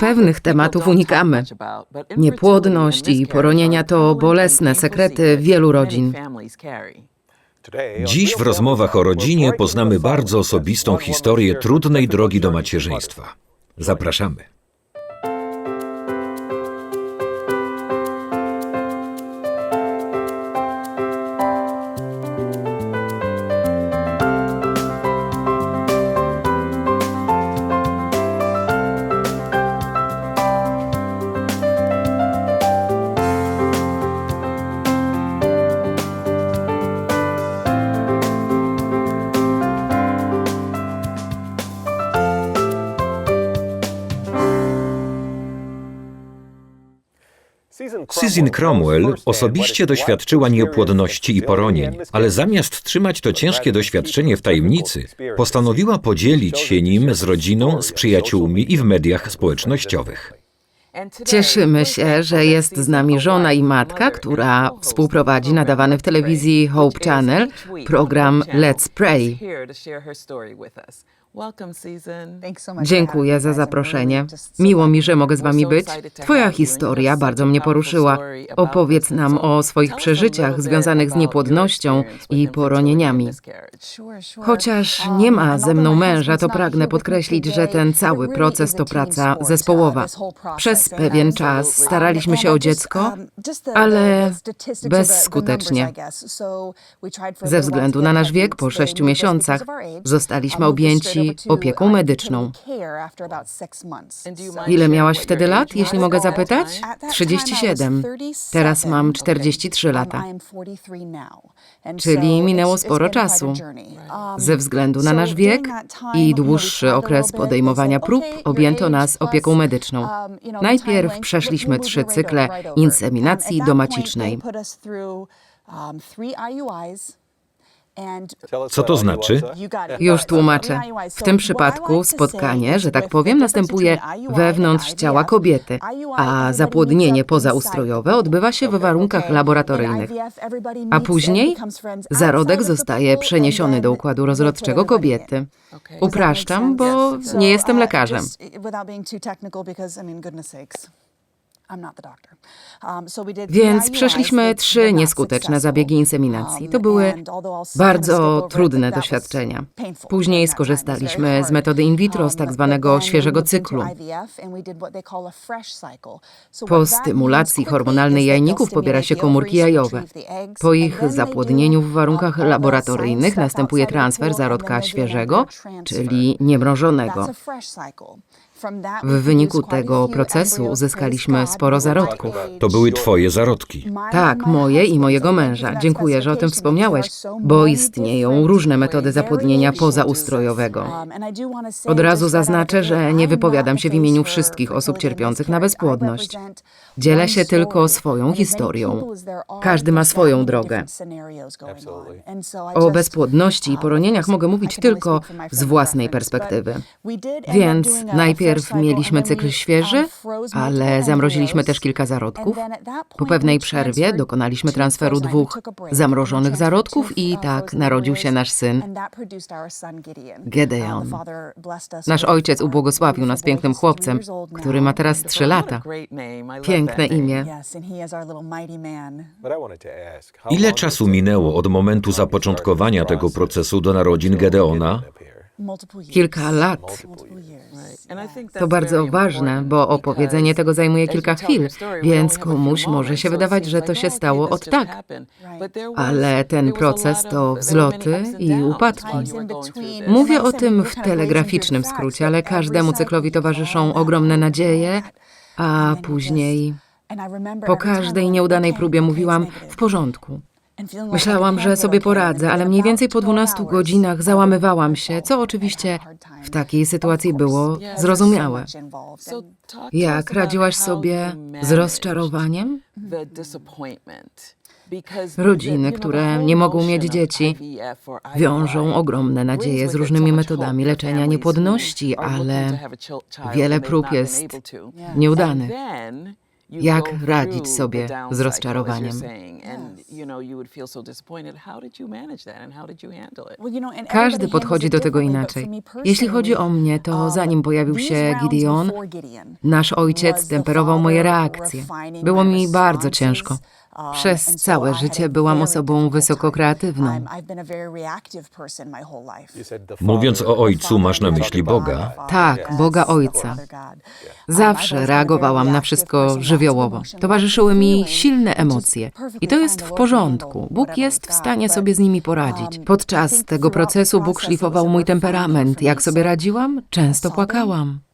Pewnych tematów unikamy. Niepłodność i poronienia to bolesne sekrety wielu rodzin. Dziś w rozmowach o rodzinie poznamy bardzo osobistą historię trudnej drogi do macierzyństwa. Zapraszamy. Susan Cromwell osobiście doświadczyła niepłodności i poronień, ale zamiast trzymać to ciężkie doświadczenie w tajemnicy, postanowiła podzielić się nim z rodziną, z przyjaciółmi i w mediach społecznościowych. Cieszymy się, że jest z nami żona i matka, która współprowadzi nadawany w telewizji Hope Channel program Let's Pray. Dziękuję za zaproszenie. Miło mi, że mogę z Wami być. Twoja historia bardzo mnie poruszyła. Opowiedz nam o swoich przeżyciach związanych z niepłodnością i poronieniami. Chociaż nie ma ze mną męża, to pragnę podkreślić, że ten cały proces to praca zespołowa. Przez pewien czas staraliśmy się o dziecko, ale bezskutecznie. Ze względu na nasz wiek, po sześciu miesiącach, zostaliśmy objęci opieką medyczną. Ile miałaś wtedy lat, jeśli mogę zapytać? 37. Teraz mam 43 lata. Czyli minęło sporo czasu. Ze względu na nasz wiek i dłuższy okres podejmowania prób objęto nas opieką medyczną. Najpierw przeszliśmy trzy cykle inseminacji domacicznej. Co to znaczy? Już tłumaczę. W tym przypadku spotkanie, że tak powiem, następuje wewnątrz ciała kobiety, a zapłodnienie pozaustrojowe odbywa się w warunkach laboratoryjnych. A później zarodek zostaje przeniesiony do układu rozrodczego kobiety. Upraszczam, bo nie jestem lekarzem. Więc przeszliśmy trzy nieskuteczne zabiegi inseminacji. To były bardzo trudne doświadczenia. Później skorzystaliśmy z metody in vitro, z tak zwanego świeżego cyklu. Po stymulacji hormonalnej jajników pobiera się komórki jajowe. Po ich zapłodnieniu w warunkach laboratoryjnych następuje transfer zarodka świeżego, czyli niemrożonego. W wyniku tego procesu uzyskaliśmy sporo zarodków. To były twoje zarodki. Tak, moje i mojego męża. Dziękuję, że o tym wspomniałeś, bo istnieją różne metody zapłodnienia pozaustrojowego. Od razu zaznaczę, że nie wypowiadam się w imieniu wszystkich osób cierpiących na bezpłodność. Dzielę się tylko swoją historią. Każdy ma swoją drogę. O bezpłodności i poronieniach mogę mówić tylko z własnej perspektywy. Więc najpierw mieliśmy cykl świeży, ale zamroziliśmy też kilka zarodków. Po pewnej przerwie dokonaliśmy transferu dwóch zamrożonych zarodków i tak narodził się nasz syn. Gedeon. Nasz ojciec ubłogosławił nas pięknym chłopcem, który ma teraz trzy lata. Piękne imię. Ile czasu minęło od momentu zapoczątkowania tego procesu do narodzin Gedeona? Kilka lat. To bardzo ważne, bo opowiedzenie tego zajmuje kilka chwil, więc komuś może się wydawać, że to się stało od tak. Ale ten proces to wzloty i upadki. Mówię o tym w telegraficznym skrócie, ale każdemu cyklowi towarzyszą ogromne nadzieje, a później po każdej nieudanej próbie mówiłam w porządku. Myślałam, że sobie poradzę, ale mniej więcej po 12 godzinach załamywałam się, co oczywiście w takiej sytuacji było zrozumiałe. Jak radziłaś sobie z rozczarowaniem? Rodziny, które nie mogą mieć dzieci, wiążą ogromne nadzieje z różnymi metodami leczenia niepłodności, ale wiele prób jest nieudanych. Jak radzić sobie z rozczarowaniem? Każdy podchodzi do tego inaczej. Jeśli chodzi o mnie, to zanim pojawił się Gideon, nasz ojciec temperował moje reakcje. Było mi bardzo ciężko. Przez całe życie byłam osobą wysoko kreatywną. Mówiąc o ojcu, masz na myśli Boga? Tak, Boga Ojca. Zawsze reagowałam na wszystko żywiołowo. Towarzyszyły mi silne emocje. I to jest w porządku. Bóg jest w stanie sobie z nimi poradzić. Podczas tego procesu Bóg szlifował mój temperament. Jak sobie radziłam? Często płakałam.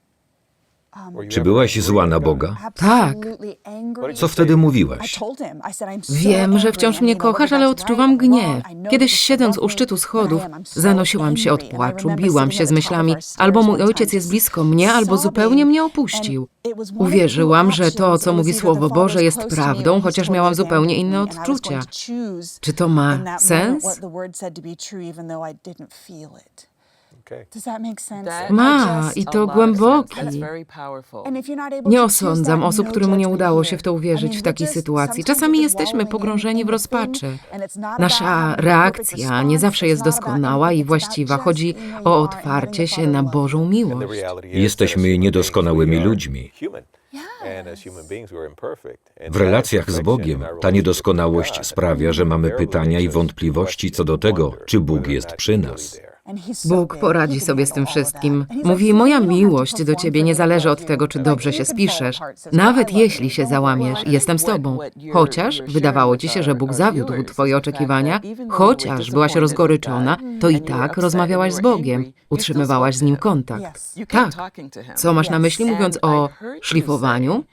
Czy byłaś zła na Boga? Tak. Co wtedy mówiłaś? Wiem, że wciąż mnie kochasz, ale odczuwam gniew. Kiedyś siedząc u szczytu schodów, zanosiłam się od płaczu, biłam się z myślami, albo mój ojciec jest blisko mnie, albo zupełnie mnie opuścił. Uwierzyłam, że to, co mówi Słowo Boże, jest prawdą, chociaż miałam zupełnie inne odczucia. Czy to ma sens? Ma, i to głęboki. Nie osądzam osób, którym nie udało się w to uwierzyć w takiej sytuacji. Czasami jesteśmy pogrążeni w rozpaczy. Nasza reakcja nie zawsze jest doskonała i właściwa. Chodzi o otwarcie się na Bożą miłość. Jesteśmy niedoskonałymi ludźmi. W relacjach z Bogiem ta niedoskonałość sprawia, że mamy pytania i wątpliwości co do tego, czy Bóg jest przy nas. Bóg poradzi sobie z tym wszystkim. Mówi, moja miłość do ciebie nie zależy od tego, czy dobrze się spiszesz. Nawet jeśli się załamiesz, jestem z tobą. Chociaż wydawało ci się, że Bóg zawiódł twoje oczekiwania, chociaż byłaś rozgoryczona, to i tak rozmawiałaś z Bogiem, utrzymywałaś z Nim kontakt. Tak. Co masz na myśli, mówiąc o szlifowaniu?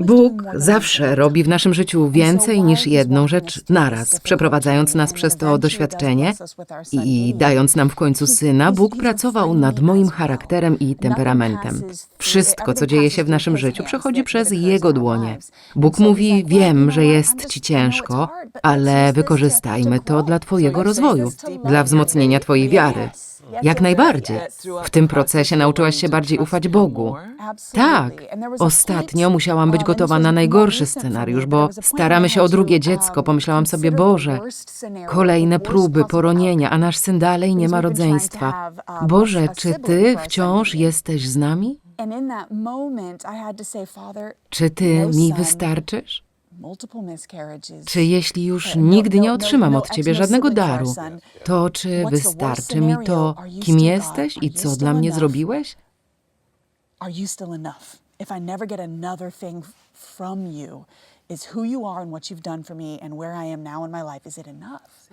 Bóg zawsze robi w naszym życiu więcej niż jedną rzecz naraz, przeprowadzając nas przez to doświadczenie i dając nam w końcu syna, Bóg pracował nad moim charakterem i temperamentem. Wszystko, co dzieje się w naszym życiu, przechodzi przez Jego dłonie. Bóg mówi: Wiem, że jest ci ciężko, ale wykorzystajmy to dla Twojego rozwoju, dla wzmocnienia Twojej wiary. Jak najbardziej. W tym procesie nauczyłaś się bardziej ufać Bogu. Tak. Ostatnio musiałam być gotowa na najgorszy scenariusz, bo staramy się o drugie dziecko. Pomyślałam sobie, Boże, kolejne próby, poronienia, a nasz syn dalej nie ma rodzeństwa. Boże, czy Ty wciąż jesteś z nami? Czy Ty mi wystarczysz? Czy jeśli już nigdy nie otrzymam od Ciebie żadnego daru, to czy wystarczy mi to, kim jesteś i co dla mnie zrobiłeś? Enough? Is who you are and what you've done for me and where I am now in my life, is it enough?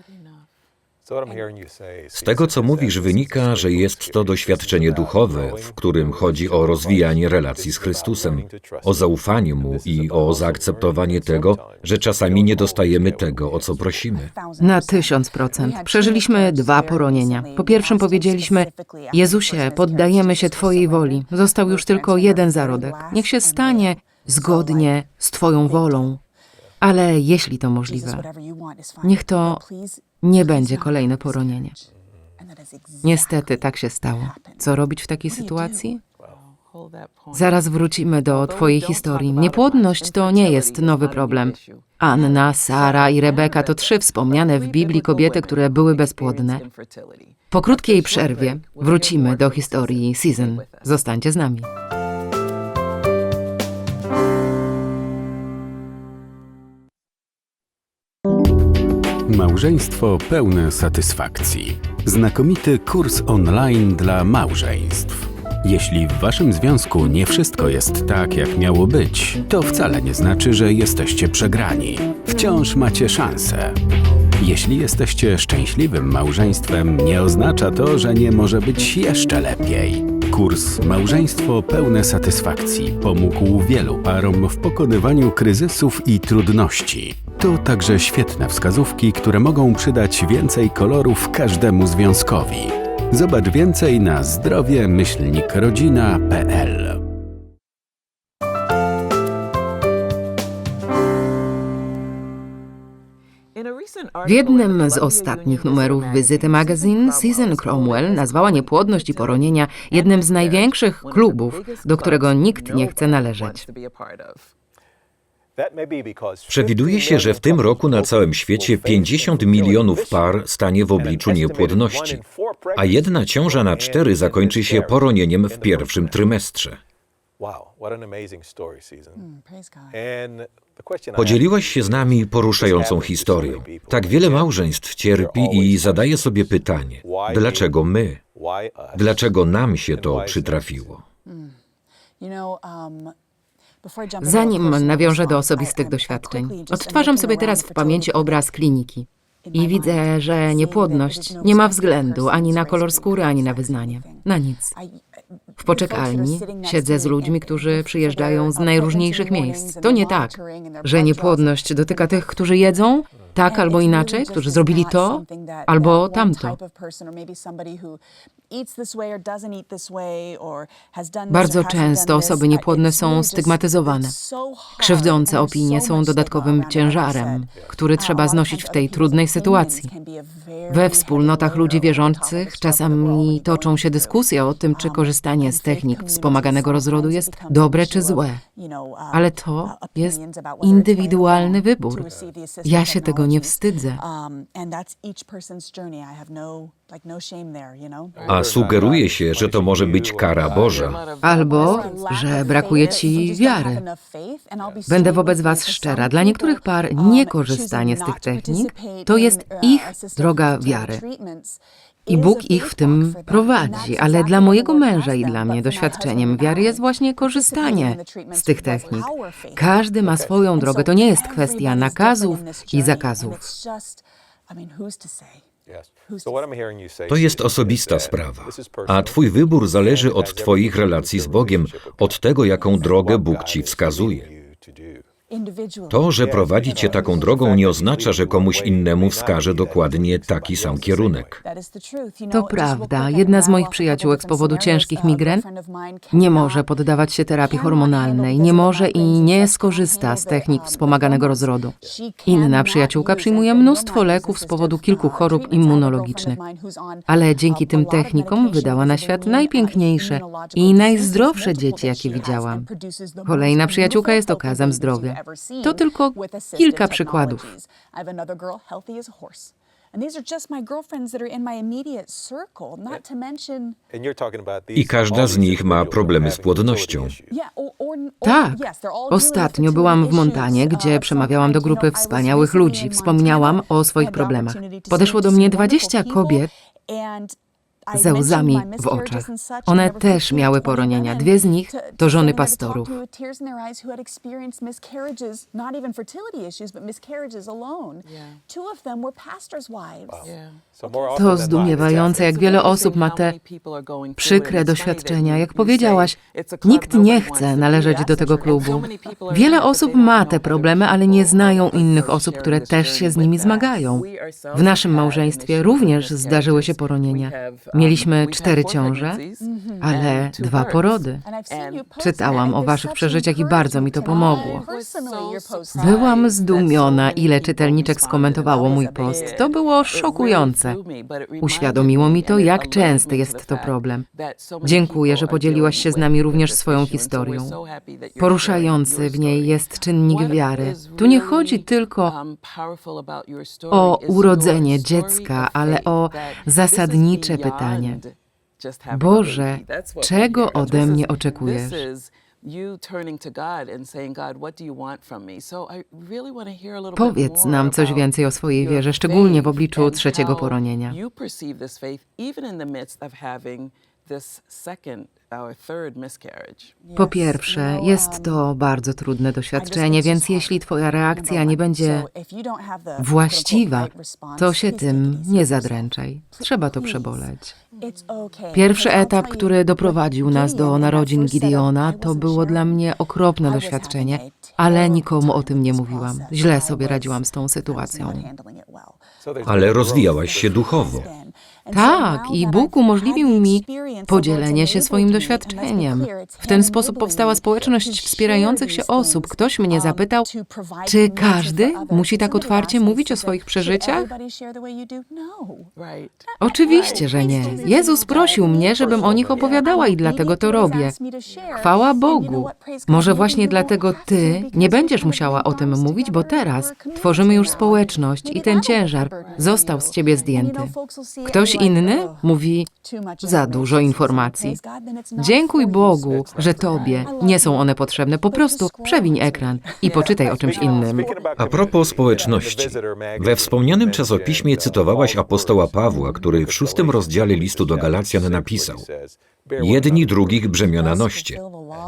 Z tego, co mówisz, wynika, że jest to doświadczenie duchowe, w którym chodzi o rozwijanie relacji z Chrystusem, o zaufanie Mu i o zaakceptowanie tego, że czasami nie dostajemy tego, o co prosimy. Na tysiąc procent. Przeżyliśmy dwa poronienia. Po pierwszym powiedzieliśmy, Jezusie, poddajemy się Twojej woli. Został już tylko jeden zarodek. Niech się stanie zgodnie z Twoją wolą. Ale jeśli to możliwe, niech to nie będzie kolejne poronienie. Niestety tak się stało. Co robić w takiej sytuacji? Zaraz wrócimy do Twojej historii. Niepłodność to nie jest nowy problem. Anna, Sara i Rebeka to trzy wspomniane w Biblii kobiety, które były bezpłodne. Po krótkiej przerwie wrócimy do historii Season. Zostańcie z nami. Małżeństwo pełne satysfakcji. Znakomity kurs online dla małżeństw. Jeśli w waszym związku nie wszystko jest tak, jak miało być, to wcale nie znaczy, że jesteście przegrani. Wciąż macie szansę. Jeśli jesteście szczęśliwym małżeństwem, nie oznacza to, że nie może być jeszcze lepiej. Kurs Małżeństwo pełne satysfakcji pomógł wielu parom w pokonywaniu kryzysów i trudności. To także świetne wskazówki, które mogą przydać więcej kolorów każdemu związkowi. Zobacz więcej na zdrowie-rodzina.pl. W jednym z ostatnich numerów Wizyty Magazine Susan Cromwell nazwała niepłodność i poronienia jednym z największych klubów, do którego nikt nie chce należeć. Przewiduje się, że w tym roku na całym świecie 50 milionów par stanie w obliczu niepłodności, a jedna ciąża na cztery zakończy się poronieniem w pierwszym trymestrze. Praise God. Podzieliłaś się z nami poruszającą historią. Tak wiele małżeństw cierpi i zadaje sobie pytanie: dlaczego my? Dlaczego nam się to przytrafiło? Zanim nawiążę do osobistych doświadczeń, odtwarzam sobie teraz w pamięci obraz kliniki. in I widzę, że niepłodność no nie ma względu ani na kolor skóry, ani na wyznanie. Na nic. W poczekalni siedzę z ludźmi, którzy przyjeżdżają z najróżniejszych miejsc. To nie tak, że niepłodność dotyka tych, którzy jedzą, tak albo inaczej, którzy zrobili to albo tamto. Bardzo często osoby niepłodne są stygmatyzowane. Krzywdzące opinie są dodatkowym ciężarem, który trzeba znosić w tej trudnej sytuacji. We wspólnotach ludzi wierzących czasami toczą się dyskusje o tym, czy korzystanie z technik wspomaganego rozrodu jest dobre czy złe. Ale to jest indywidualny wybór. Ja się tego nie wstydzę. A sugeruje się, że to może być kara Boża. Albo, że brakuje ci wiary. Będę wobec Was szczera. Dla niektórych par niekorzystanie z tych technik to jest ich droga wiary. I Bóg ich w tym prowadzi, ale dla mojego męża i dla mnie doświadczeniem wiary jest właśnie korzystanie z tych technik. Każdy ma swoją drogę, to nie jest kwestia nakazów i zakazów. To jest osobista sprawa, a Twój wybór zależy od Twoich relacji z Bogiem, od tego, jaką drogę Bóg Ci wskazuje. To, że prowadzi Cię taką drogą, nie oznacza, że komuś innemu wskaże dokładnie taki sam kierunek. To prawda. Jedna z moich przyjaciółek z powodu ciężkich migren nie może poddawać się terapii hormonalnej, nie może i nie skorzysta z technik wspomaganego rozrodu. Inna przyjaciółka przyjmuje mnóstwo leków z powodu kilku chorób immunologicznych, ale dzięki tym technikom wydała na świat najpiękniejsze i najzdrowsze dzieci, jakie widziałam. Kolejna przyjaciółka jest okazem zdrowia. To tylko kilka przykładów. I każda z nich ma problemy z płodnością. Tak. Ostatnio byłam w Montanie, gdzie przemawiałam do grupy wspaniałych ludzi. Wspomniałam o swoich problemach. Podeszło do mnie 20 kobiet ze łzami w oczach. One też miały poronienia. Dwie z nich to żony pastorów. To zdumiewające, jak wiele osób ma te przykre doświadczenia. Jak powiedziałaś, nikt nie chce należeć do tego klubu. Wiele osób ma te problemy, ale nie znają innych osób, które też się z nimi zmagają. W naszym małżeństwie również zdarzyły się poronienia. Mieliśmy cztery ciąże, ale dwa porody. Czytałam o waszych przeżyciach i bardzo mi to pomogło. Byłam zdumiona, ile czytelniczek skomentowało mój post. To było szokujące. Uświadomiło mi to, jak częsty jest to problem. Dziękuję, że podzieliłaś się z nami również swoją historią. Poruszający w niej jest czynnik wiary. Tu nie chodzi tylko o urodzenie dziecka, ale o zasadnicze pytanie. Boże, czego ode mnie oczekujesz? Powiedz nam coś więcej o swojej wierze, szczególnie w obliczu trzeciego poronienia. Po pierwsze, jest to bardzo trudne doświadczenie, więc jeśli Twoja reakcja nie będzie właściwa, to się tym nie zadręczaj. Trzeba to przeboleć. Pierwszy etap, który doprowadził nas do narodzin Gideona, to było dla mnie okropne doświadczenie, ale nikomu o tym nie mówiłam. Źle sobie radziłam z tą sytuacją. Ale rozwijałaś się duchowo. Tak, i Bóg umożliwił mi podzielenie się swoim doświadczeniem. W ten sposób powstała społeczność wspierających się osób. Ktoś mnie zapytał, czy każdy musi tak otwarcie mówić o swoich przeżyciach? Oczywiście, że nie. Jezus prosił mnie, żebym o nich opowiadała i dlatego to robię. Chwała Bogu. Może właśnie dlatego ty nie będziesz musiała o tym mówić, bo teraz tworzymy już społeczność i ten ciężar został z ciebie zdjęty. Ktoś inny mówi za dużo informacji. Dziękuj Bogu, że tobie nie są one potrzebne. Po prostu przewiń ekran i poczytaj o czymś innym. A propos społeczności. We wspomnianym czasopiśmie cytowałaś apostoła Pawła, który w szóstym rozdziale listu do Galacjan napisał Jedni drugich brzemiona noście.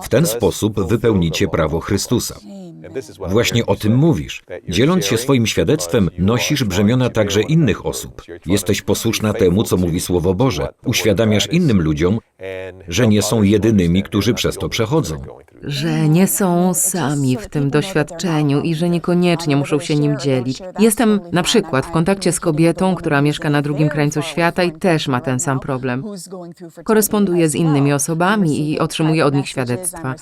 W ten sposób wypełnicie prawo Chrystusa. Właśnie o tym mówisz. Dzieląc się swoim świadectwem, nosisz brzemiona także innych osób. Jesteś posłuszna temu, co mówi Słowo Boże. Uświadamiasz innym ludziom, że nie są jedynymi, którzy przez to przechodzą. Że nie są sami w tym doświadczeniu i że niekoniecznie muszą się nim dzielić. Jestem na przykład w kontakcie z kobietą, która mieszka na drugim krańcu świata i też ma ten sam problem. Koresponduję z innymi osobami i otrzymuję od nich świadectwa.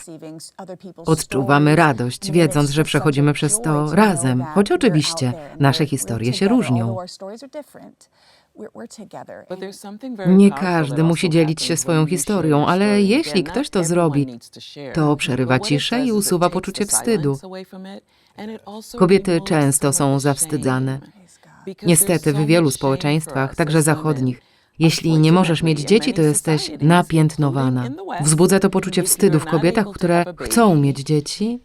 Odczuwamy radość, wiedząc, że przechodzimy przez to razem, choć oczywiście nasze historie się różnią. Nie każdy musi dzielić się swoją historią, ale jeśli ktoś to zrobi, to przerywa ciszę i usuwa poczucie wstydu. Kobiety często są zawstydzane. Niestety w wielu społeczeństwach, także zachodnich, jeśli nie możesz mieć dzieci, to jesteś napiętnowana. Wzbudza to poczucie wstydu w kobietach, które chcą mieć dzieci,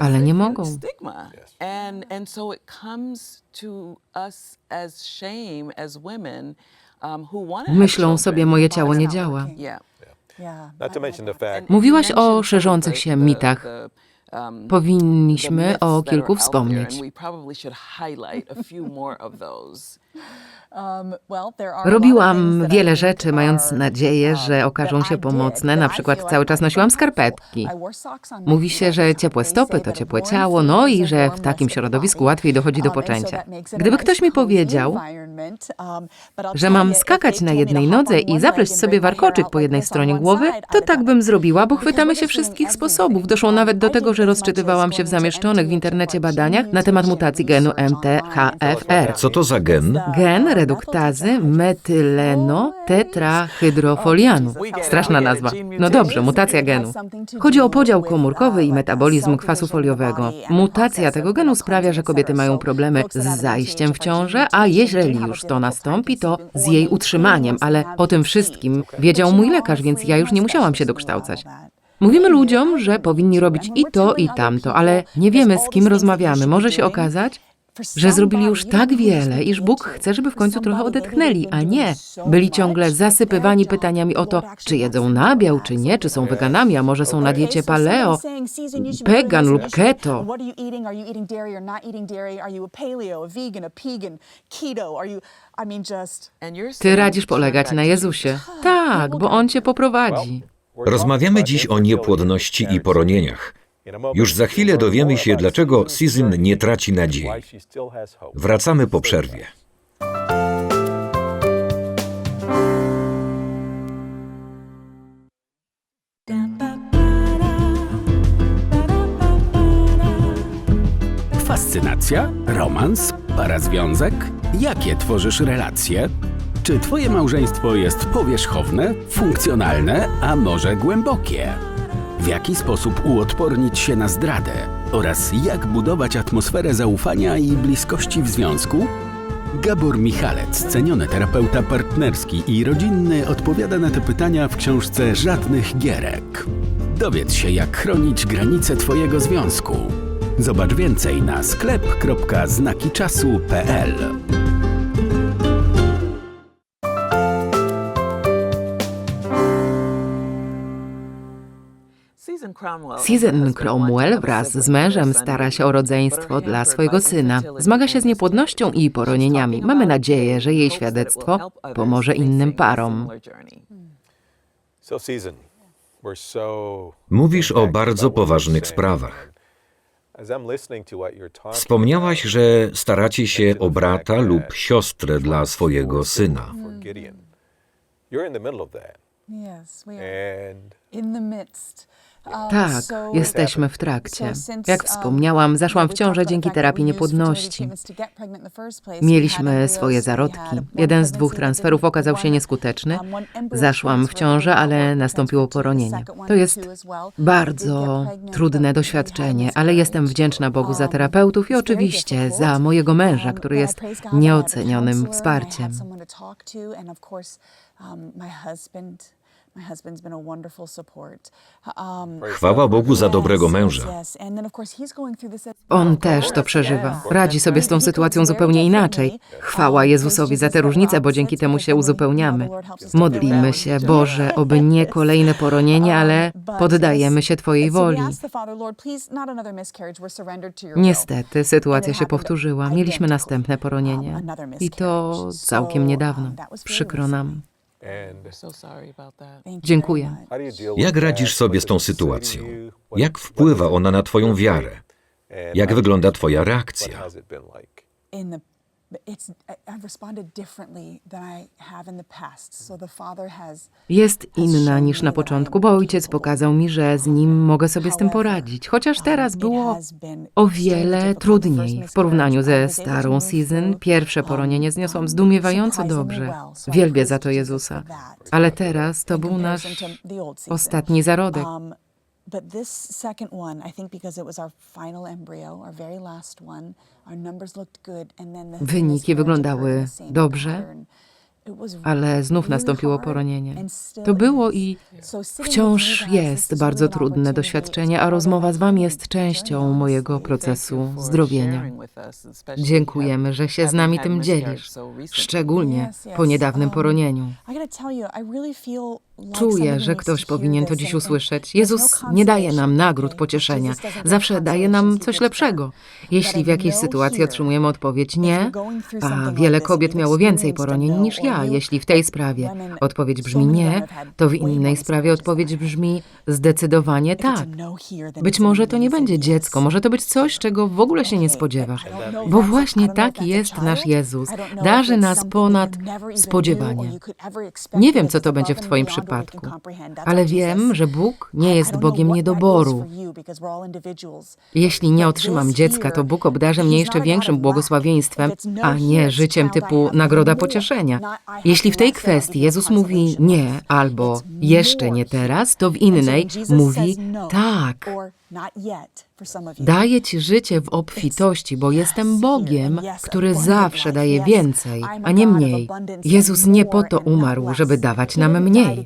ale nie mogą. Myślą sobie, moje ciało nie działa. Mówiłaś o szerzących się mitach. Powinniśmy o kilku wspomnieć. Robiłam wiele rzeczy, mając nadzieję, że okażą się pomocne. Na przykład cały czas nosiłam skarpetki. Mówi się, że ciepłe stopy to ciepłe ciało, no i że w takim środowisku łatwiej dochodzi do poczęcia. Gdyby ktoś mi powiedział, że mam skakać na jednej nodze i zapleść sobie warkoczyk po jednej stronie głowy, to tak bym zrobiła, bo chwytamy się wszystkich sposobów. Doszło nawet do tego, że rozczytywałam się w zamieszczonych w internecie badaniach na temat mutacji genu MTHFR. Co to za gen? Gen reduktazy metyleno-tetrahydrofolianu. Straszna nazwa. No dobrze, mutacja genu. Chodzi o podział komórkowy i metabolizm kwasu foliowego. Mutacja tego genu sprawia, że kobiety mają problemy z zajściem w ciążę, a jeżeli już to nastąpi, to z jej utrzymaniem, ale o tym wszystkim wiedział mój lekarz, więc ja już nie musiałam się dokształcać. Mówimy ludziom, że powinni robić i to, i tamto, ale nie wiemy, z kim rozmawiamy. Może się okazać, że zrobili już tak wiele, iż Bóg chce, żeby w końcu trochę odetchnęli, a nie byli ciągle zasypywani pytaniami o to, czy jedzą nabiał, czy nie, czy są weganami, a może są na diecie paleo, pegan lub keto. Ty radzisz polegać na Jezusie. Tak, bo On cię poprowadzi. Rozmawiamy dziś o niepłodności i poronieniach. Już za chwilę dowiemy się, dlaczego Season nie traci nadziei. Wracamy po przerwie. Fascynacja? Romans? Parazwiązek? Jakie tworzysz relacje? Czy twoje małżeństwo jest powierzchowne, funkcjonalne, a może głębokie? W jaki sposób uodpornić się na zdradę? Oraz jak budować atmosferę zaufania i bliskości w związku? Gabor Michalec, ceniony terapeuta partnerski i rodzinny, odpowiada na te pytania w książce Żadnych Gierek. Dowiedz się, jak chronić granice Twojego związku. Zobacz więcej na sklep.znakiczasu.pl. Susan Cromwell wraz z mężem stara się o rodzeństwo dla swojego syna. Zmaga się z niepłodnością i poronieniami. Mamy nadzieję, że jej świadectwo pomoże innym parom. Mówisz o bardzo poważnych sprawach. Wspomniałaś, że staracie się o brata lub siostrę dla swojego syna. Yes, we are in the midst. Um, Tak, so- jesteśmy w trakcie. Jak um, wspomniałam, zaszłam w ciążę dzięki terapii niepłodności. Mieliśmy swoje zarodki. Jeden z dwóch transferów okazał się nieskuteczny. Um, Zaszłam w ciążę, ale nastąpiło poronienie. To jest bardzo trudne doświadczenie, ale jestem wdzięczna Bogu za Um, terapeutów i oczywiście za mojego męża, um, który jest nieocenionym wsparciem. Um. Um, Chwała Bogu za dobrego męża. On też to przeżywa. Radzi sobie z tą sytuacją zupełnie inaczej. Chwała Jezusowi za te różnice, bo dzięki temu się uzupełniamy. Modlimy się, Boże, oby nie kolejne poronienie, ale poddajemy się Twojej woli. Niestety, sytuacja się powtórzyła. Mieliśmy następne poronienie. I to całkiem niedawno. Przykro nam. Dziękuję. Jak radzisz sobie z tą sytuacją? Jak wpływa ona na Twoją wiarę? Jak wygląda Twoja reakcja? Jest inna niż na początku, bo ojciec pokazał mi, że z nim mogę sobie z tym poradzić. Chociaż teraz było o wiele trudniej w porównaniu ze starą season. Pierwsze poronienie zniosłam zdumiewająco dobrze. Wielbię za to Jezusa. Ale teraz to był nasz ostatni zarodek. But this second one, I think because it was our final embryo, our very last one, our numbers looked good, and then the Wyniki wyglądały dobrze, Ale znów nastąpiło poronienie. To było i wciąż jest bardzo trudne doświadczenie, a rozmowa z Wami jest częścią mojego procesu zdrowienia. Dziękujemy, że się z nami tym dzielisz, szczególnie po niedawnym Um, poronieniu. Czuję, że ktoś powinien to dziś usłyszeć. no Jezus nie daje nam nagród pocieszenia, zawsze daje nam coś lepszego. Jeśli w jakiejś know sytuacji otrzymujemy odpowiedź nie, a wiele kobiet miało więcej poronień no, niż or ja, jeśli w tej sprawie odpowiedź brzmi nie, to w innej sprawie odpowiedź brzmi zdecydowanie tak. no Być może to nie yes, będzie dziecko, może to być coś, czego w ogóle się nie spodziewasz. Bo właśnie taki jest nasz. Jezus. Darzy nas ponad spodziewanie. Nie wiem, co to będzie w Twoim przypadku, ale wiem, że Bóg nie jest Bogiem niedoboru. Jeśli nie otrzymam dziecka, to Bóg obdarzy mnie jeszcze większym błogosławieństwem, no a nie życiem typu nagroda pocieszenia. Jeśli w tej kwestii Jezus mówi nie albo jeszcze nie teraz, to w innej mówi tak. Daję ci życie w obfitości, bo jestem Bogiem, który zawsze daje więcej, a nie mniej. Jezus nie po to umarł, żeby dawać nam mniej.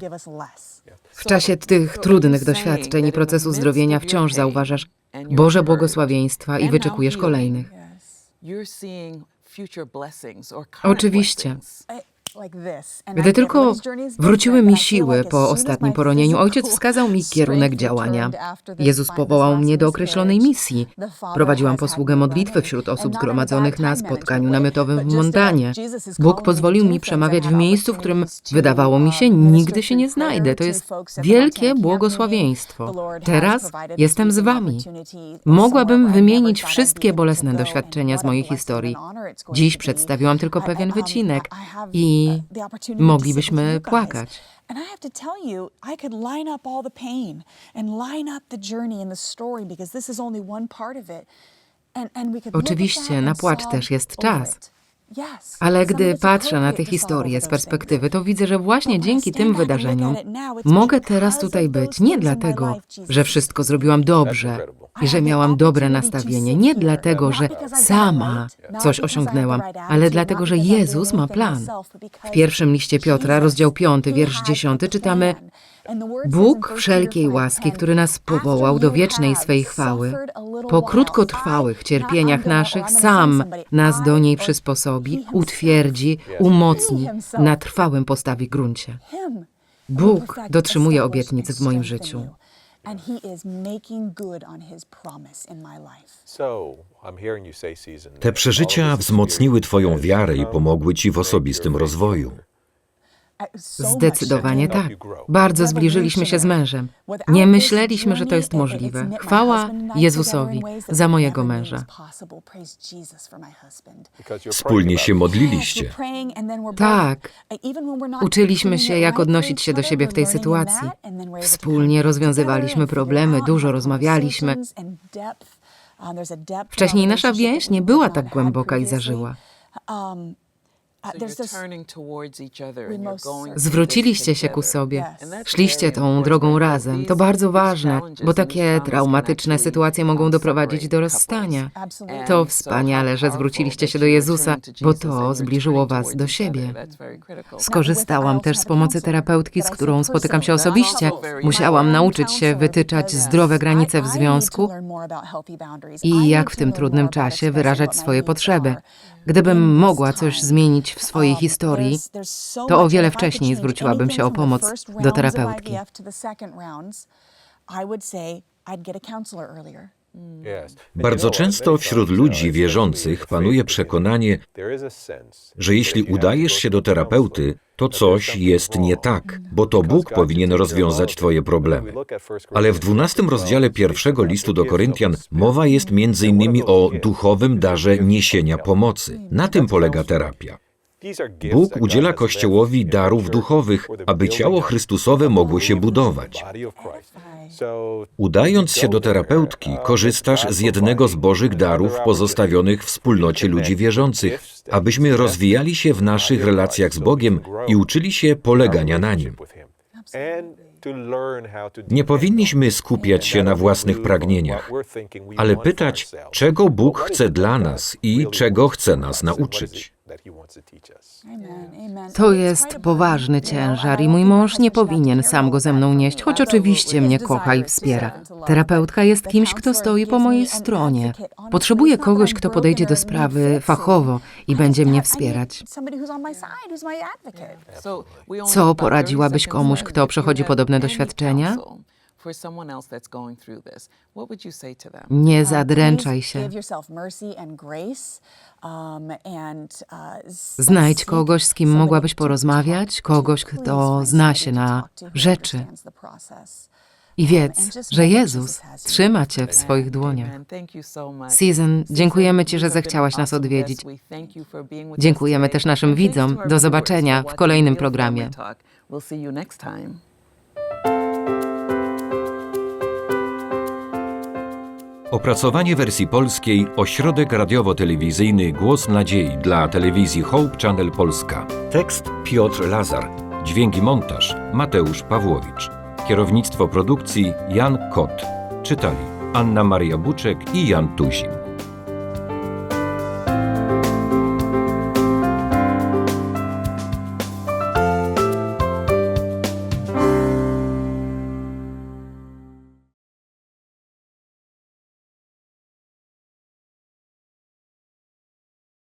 W czasie tych trudnych doświadczeń i procesu zdrowienia wciąż zauważasz Boże błogosławieństwa i wyczekujesz kolejnych. Oczywiście. Gdy tylko wróciły mi siły po ostatnim poronieniu, ojciec wskazał mi kierunek działania. Jezus powołał mnie do określonej misji. Prowadziłam posługę modlitwy wśród osób zgromadzonych na spotkaniu namiotowym w Montanie. Bóg pozwolił mi przemawiać w miejscu, w którym wydawało mi się, nigdy się nie znajdę. To jest wielkie błogosławieństwo. Teraz jestem z wami. Mogłabym wymienić wszystkie bolesne doświadczenia z mojej historii. Dziś przedstawiłam tylko pewien wycinek i moglibyśmy płakać. And I have to tell you, I could line up all the pain and line up the journey and the story because this is only one part of it. And, and we could look at Oczywiście, na płacz też jest czas. Ale gdy patrzę na historie over z perspektywy, to widzę, że właśnie dzięki tym wydarzeniom mogę teraz tutaj być. Nie dlatego, że wszystko zrobiłam dobrze i że miałam dobre nastawienie. Nie dlatego, że sama coś osiągnęłam, ale dlatego, że Jezus ma plan. W pierwszym liście Piotra, rozdział 5, wiersz 10, czytamy Bóg wszelkiej łaski, który nas powołał do wiecznej swej chwały, po krótkotrwałych cierpieniach naszych sam nas do niej przysposobi, utwierdzi, umocni, na trwałym postawi gruncie. Bóg dotrzymuje obietnic w moim życiu. Te przeżycia wzmocniły Twoją wiarę i pomogły Ci w osobistym rozwoju. Zdecydowanie tak. Bardzo zbliżyliśmy się z mężem. Nie myśleliśmy, że to jest możliwe. Chwała Jezusowi za mojego męża. Wspólnie się modliliście. Tak. Uczyliśmy się, jak odnosić się do siebie w tej sytuacji. Wspólnie rozwiązywaliśmy problemy, dużo rozmawialiśmy. Wcześniej nasza więź nie była tak głęboka i zażyła. Zwróciliście się ku sobie. Szliście tą drogą razem. To bardzo ważne, bo takie traumatyczne sytuacje mogą doprowadzić do rozstania. To wspaniale, że zwróciliście się do Jezusa, bo to zbliżyło was do siebie. Skorzystałam też z pomocy terapeutki, z którą spotykam się osobiście. Musiałam nauczyć się wytyczać zdrowe granice w związku i jak w tym trudnym czasie wyrażać swoje potrzeby. Gdybym mogła coś zmienić w swojej historii, to o wiele wcześniej zwróciłabym się o pomoc do terapeutki. Bardzo często wśród ludzi wierzących panuje przekonanie, że jeśli udajesz się do terapeuty, to coś jest nie tak, bo to Bóg powinien rozwiązać Twoje problemy. Ale w dwunastym rozdziale pierwszego listu do Koryntian mowa jest między innymi o duchowym darze niesienia pomocy. Na tym polega terapia. Bóg udziela Kościołowi darów duchowych, aby ciało Chrystusowe mogło się budować. Udając się do terapeutki, korzystasz z jednego z Bożych darów pozostawionych wspólnocie ludzi wierzących, abyśmy rozwijali się w naszych relacjach z Bogiem i uczyli się polegania na Nim. Nie powinniśmy skupiać się na własnych pragnieniach, ale pytać, czego Bóg chce dla nas i czego chce nas nauczyć. To jest poważny ciężar i mój mąż nie powinien sam go ze mną nieść, choć oczywiście mnie kocha i wspiera. Terapeutka jest kimś, kto stoi po mojej stronie. Potrzebuję kogoś, kto podejdzie do sprawy fachowo i będzie mnie wspierać. So we only Co poradziłabyś 30 komuś, kto przechodzi podobne doświadczenia? Nie zadręczaj się. Znajdź kogoś, z kim mogłabyś porozmawiać, kogoś, kto zna się na rzeczy. I wiedz, że Jezus trzyma cię w swoich dłoniach. Susan, dziękujemy Ci, że zechciałaś nas odwiedzić. Dziękujemy też naszym widzom. Do zobaczenia w kolejnym programie. Opracowanie wersji polskiej Ośrodek Radiowo-Telewizyjny Głos Nadziei dla telewizji Hope Channel Polska. Tekst Piotr Lazar. Dźwięki montaż Mateusz Pawłowicz. Kierownictwo produkcji Jan Kot. Czytali Anna Maria Buczek i Jan Tuzin.